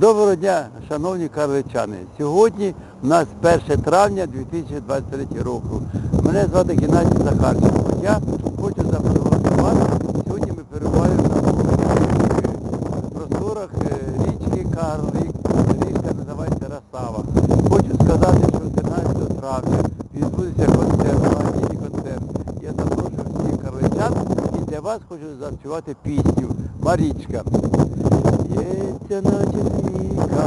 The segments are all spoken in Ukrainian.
Доброго дня, шановні карличани. Сьогодні у нас 1 травня 2023 року. Мене звати Геннадій Захарченко. Я хочу запропонувати. Сьогодні ми перебуваємо на просторах е, річки Карлик. Річка називається Росава. Хочу сказати, що 13 травня відбудеться концерт, благодійний концерт. Я запрошую всіх карличан і для вас хочу заспівати пісню Марічка. Наче ріка,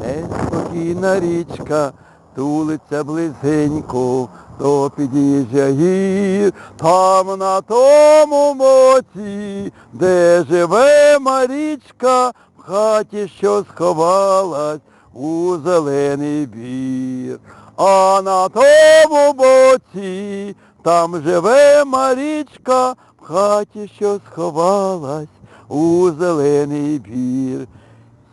неспокійна річка, тулиться близенько, то під'їжджа гір, там на тому моці, де живе Марічка, в хаті, що сховалась у зелений бір. А на тому боці, там живе Марічка, в хаті, що сховалась у зелений бір.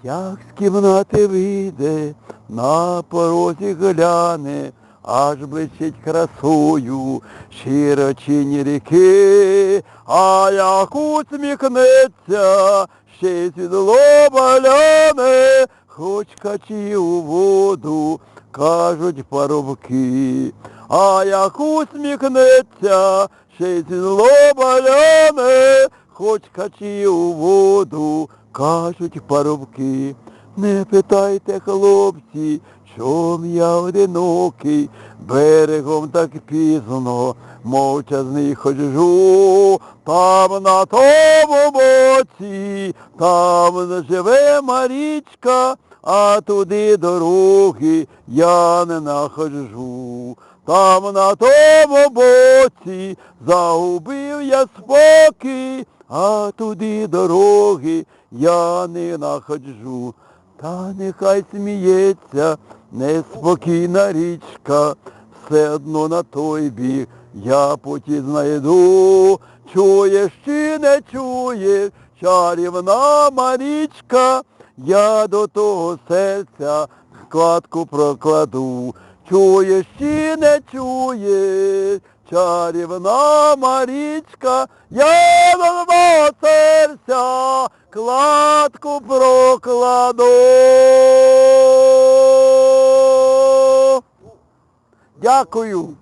Як з кімнати вийде, на порозі гляне, аж блищить красою широчині ріки, а як усміхнеться, ще й світло гляне, хоч качі у воду, кажуть парубки, а як усміхнеться, ще й світло гляне, хоч качі у воду, кажуть парубки. Не питайте, хлопці, чом я одинокий, берегом так пізно, мовчазний ходжу, там на тому боці, там живе Марічка, а туди дороги я не находжу. Там на тому боці загубив я спокій, а туди дороги я не находжу. Та нехай сміється неспокійна річка, все одно на той бік я путі знайду. Чуєш чи не чуєш, чарівна Марічка, я до того серця складку прокладу. Чуєш чи не чуєш, чарівна Марічка, я до того серця кладку прокладу. Дякую.